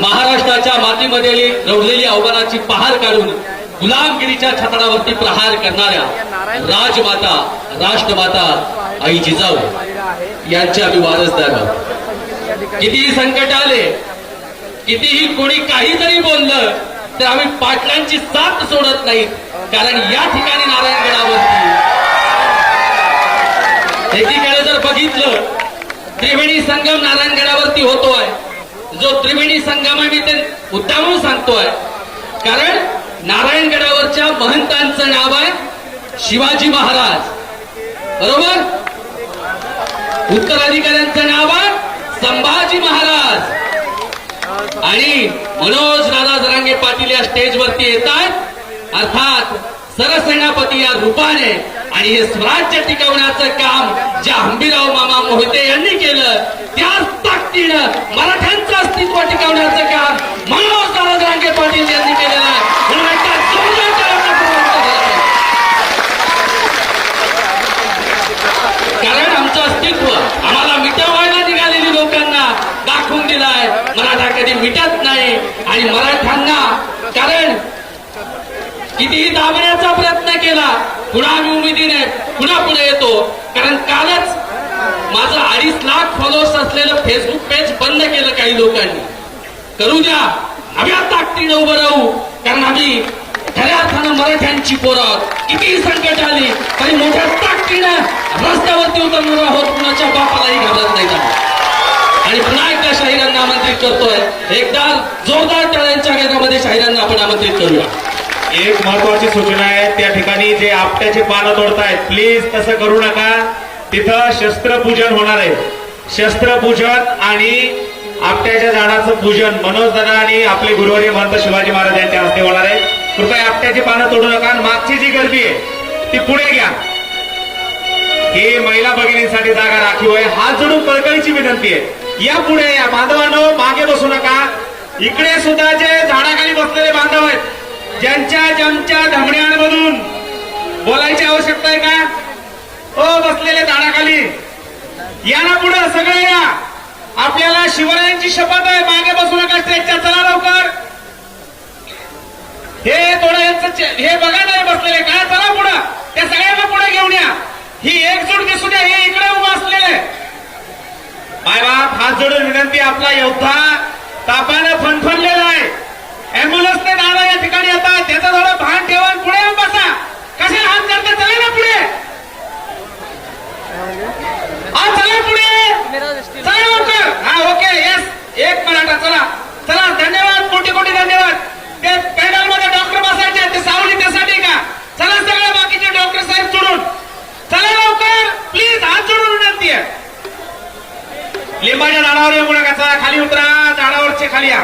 महाराष्ट्राच्या मातीमध्ये रवलेली आव्हानाची पहार काढून गुलामगिरीच्या छतडावरती प्रहार करणाऱ्या राजमाता राष्ट्रमाता आई जिजाऊ यांच्या आम्ही वारसदार कितीही संकट आले कितीही कोणी काही जरी बोललं तर आम्ही पाटलांची साथ सोडत नाही कारण या ठिकाणी नारायणगडावरती एकीकडे जर बघितलं त्रिवेणी संगम नारायणगडावरती होतोय. जो त्रिवेणी संगम आहे मी ते मुद्दामून सांगतोय. कारण नारायणगडावरच्या महंतांचं नाव आहे शिवाजी महाराज. बरोबर? उत्तराधिकाऱ्यांचं नाव आहे संभाजी महाराज. आणि मनोज दादा जरांगे पाटील या स्टेजवरती येतात अर्थात सरसेनापती या रूपाने आणि हे स्वराज्य टिकवण्याचं काम ज्या हंबीराव मामा मोहिते यांनी केलं त्याच ताकदीनं मराठ्यांचं अस्तित्व टिकवण्याचं काम मनोज दादा रांगे पाटील यांनी केलेलं आहे. म्हणून एकदा जोरदार कारण आमचं अस्तित्व आम्हाला मिटवायला निघालेली लोकांना दाखवून दिलाय. मराठा कधी मिटत नाही आणि मराठ्यांना कारण कितीही दाबण्याचा प्रयत्न केला पुन्हा आम्ही उमेदीने पुन्हा पुढे येतो. कारण कालच माझं अडीच लाख फॉलोअर्स असलेलं फेसबुक पेज बंद केलं काही लोकांनी. करू द्या. नव्या ताकदीनं उभं राहू. कारण आम्ही खऱ्या अर्थानं मराठ्यांची पोरं किती कितीही संकट आली तरी मोठ्या ताकदीनं रस्त्यावरती उतरणार आहोत. कुणाच्या बापालाही घाबरत नाही आणि पुन्हा एकदा शाहिरांना आमंत्रित करतोय. एकदा जोरदार टाळ्यांच्या गजरामध्ये शाहिरांना आपण आमंत्रित करूया. एक महत्वाची सूचना आहे. त्या ठिकाणी जे आपट्याचे पानं तोडतायत प्लीज तसं करू नका. तिथं शस्त्रपूजन होणार आहे. शस्त्रपूजन आणि आपट्याच्या झाडाचं पूजन. मनोज दादा आणि आपले गुरुवारी महंत शिवाजी महाराज यांच्या हस्ते होणार आहे. कृपया आपट्याची पानं तोडू नका मागची जी गर्दी आहे ती पुढे घ्या. ही महिला भगिनींसाठी जागा राखीव आहे. हात जोडून कळकळीची विनंती आहे. या पुढे या बांधवांनो मागे बसू नका. इकडे सुद्धा जे झाडाखाली बसलेले बांधव आहेत ज्यांच्या ज्यांच्या धमण्यांमधून बोलायची आवश्यकता आहे का? हो बसलेले झाडाखाली या ना पुढे सगळे या. आपल्याला शिवरायांची शपथ आहे. मागे बसू नका स्टेजच्या. चला लवकर. हे थोडं यांचं हे बघा नाही बसलेले. काय? चला पुढं. त्या सगळ्यांना पुढे घेऊन या. ही एकजूट दिसू द्या हे इकडे उभं असलेले. मायबाप हात जोडून विनंती. आपला योद्धा तापानं फणफणलेला आहे अँब्युलन्सने दादा या ठिकाणी येतात त्याचं थोडं भान ठेवा आणि पुढे येऊन बसा कशाला हात करता चला ना पुढे हा चला पुढे चला लवकर हा ओके येस एक मराठा चला चला धन्यवाद कोटी कोटी धन्यवाद ते पॅनलमध्ये डॉक्टर बसायचे ते सावली त्यासाठी का चला सगळे बाकीचे डॉक्टर साहेब सोडून चला लवकर प्लीज हात जोडून विनंती आहे लिंबाच्या झाडावर येऊ नका खाली उतरा झाडावरचे खाली या.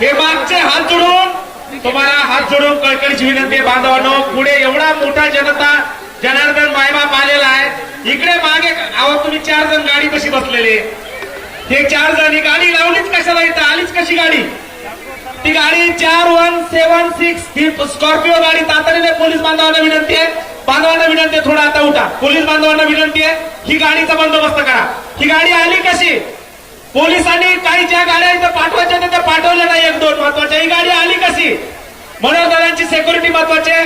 हे मागचे हात जोडून तुम्हाला हात जोडून कळकळीची विनंती आहे बांधवांनो पुढे एवढा मोठा जनता जनार्दन मायबाप आलेला आहे. इकडे मागे आवा तुम्ही चार जण गाडी कशी बसलेले? ते चार जण ही गाडी लावलीच कशाला इथं? आलीच कशी गाडी? ती गाडी चार वन सेवन सिक्स ही स्कॉर्पिओ गाडी तातडीने पोलीस बांधवांना विनंती आहे. बांधवांना विनंती आहे थोडा आता उठा. पोलीस बांधवांना विनंती आहे ही गाडीचा बंदोबस्त करा. ही गाडी आली कशी? पोलिसांनी काही ज्या गाड्या इथं पाठवायच्या होत्या त्या पाठवल्या नाही. एक दोन महत्त्वाच्या ही गाडी आली कशी? म्हणून दादांची सेक्युरिटी महत्वाची आहे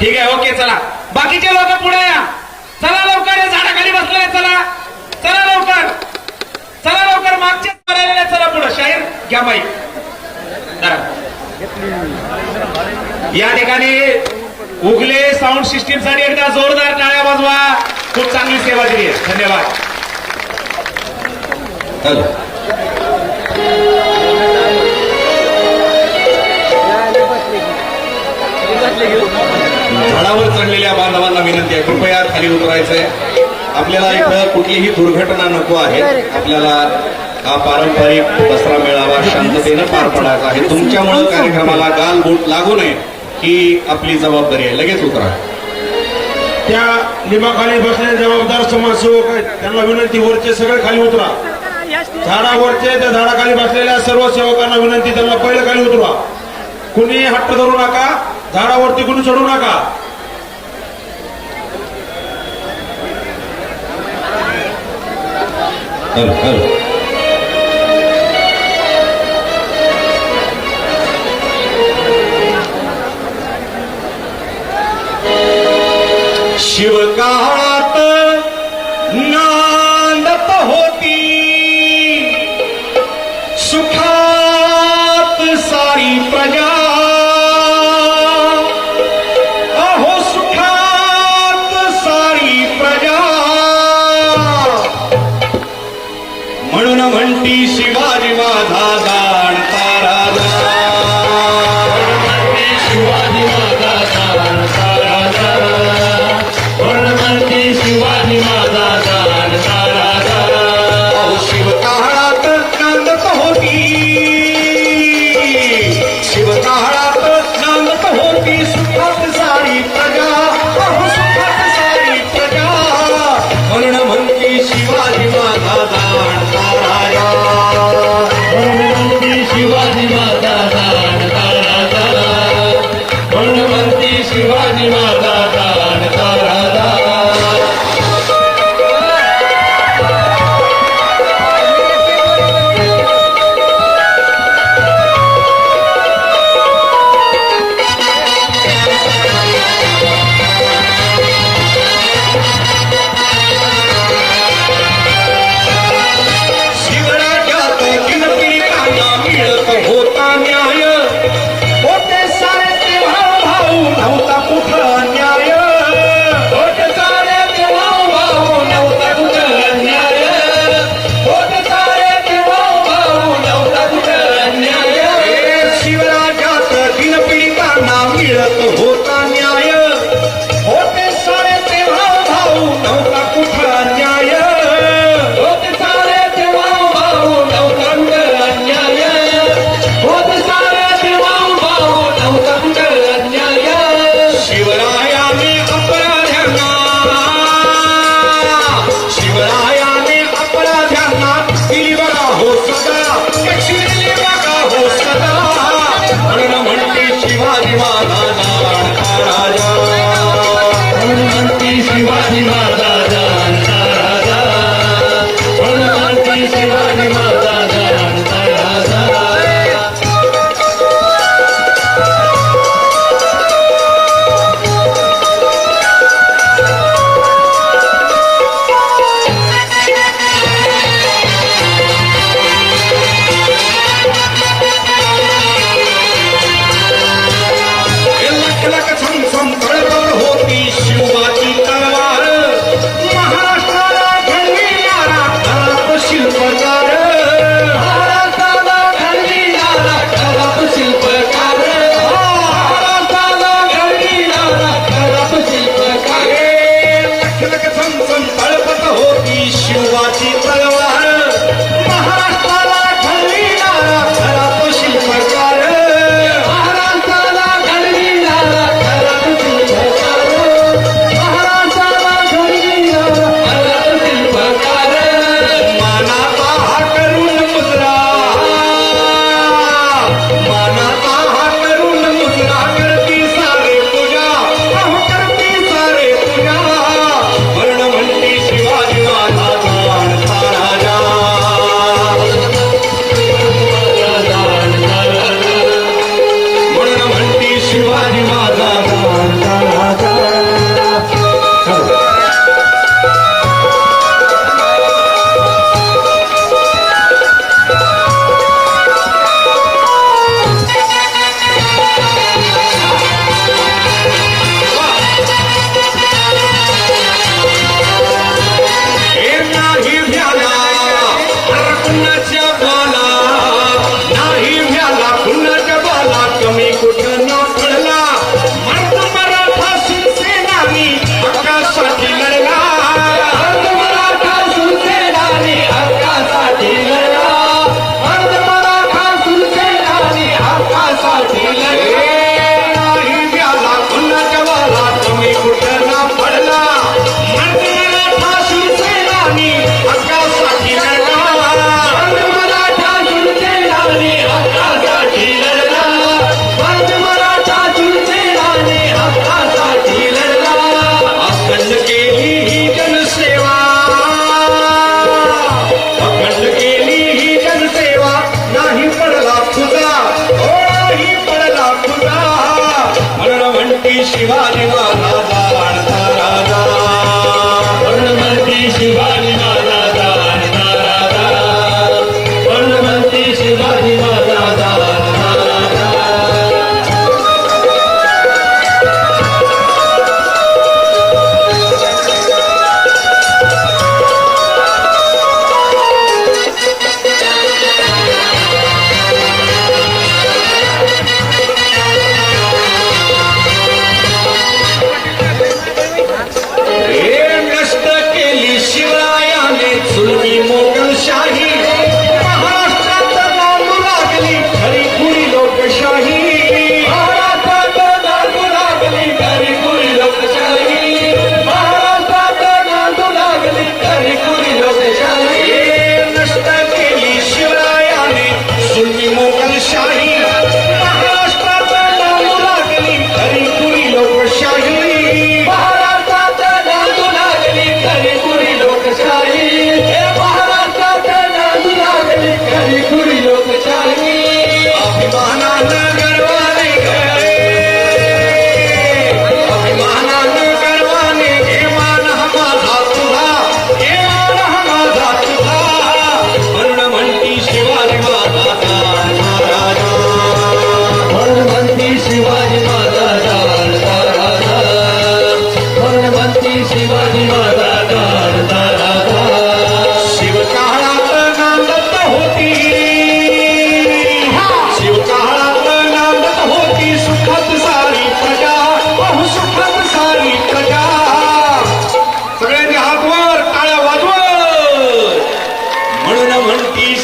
ठीक आहे ओके चला. बाकीचे लोक पुढे या. चला लवकर या झाडाखाली बसलेले चला. चला लवकर. चला लवकर मागचे चला पुढे. शाहीर घ्या बाई. या ठिकाणी उगले साऊंड सिस्टीमसाठी एकदा जोरदार टाळ्या वाजवा. खूप चांगली सेवा दिली आहे. धन्यवाद. झाडावर चढलेल्या बांधवांना विनंती आहे. कृपया खाली उतरायचंय आपल्याला इथं कुठलीही दुर्घटना नको आहे. आपल्याला हा पारंपरिक दसरा मेळावा शांततेनं पार पडायचा आहे. तुमच्यामुळं कार्यक्रमाला गाल बोट लागू नये. ही आपली जबाबदारी आहे. लगेच उतरा. त्या लिंबाखाली बसलेले जबाबदार समाजसेवक आहेत. त्यांना विनंती वरचे सगळे खाली उतरा. झाडावरचे त्या झाडाखाली बसलेल्या सर्व सेवकांना विनंती त्यांना पहिले खाली उतरा. कुणी हट्ट धरू नका झाडावरती कुणी चढू नका. हॅलो हॅलो शिवकाळात ना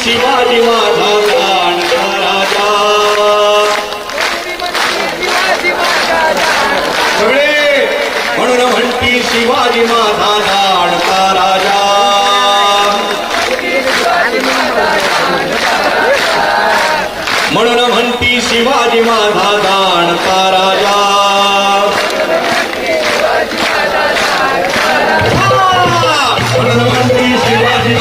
शिवाजी माझा जाणकाराचा सगळे म्हणून म्हणती शिवाजी माझा जाणका राजा। म्हणून म्हणती शिवाजी माझा जाणका राजा। हाँ, म्हणून म्हणती शिवाजी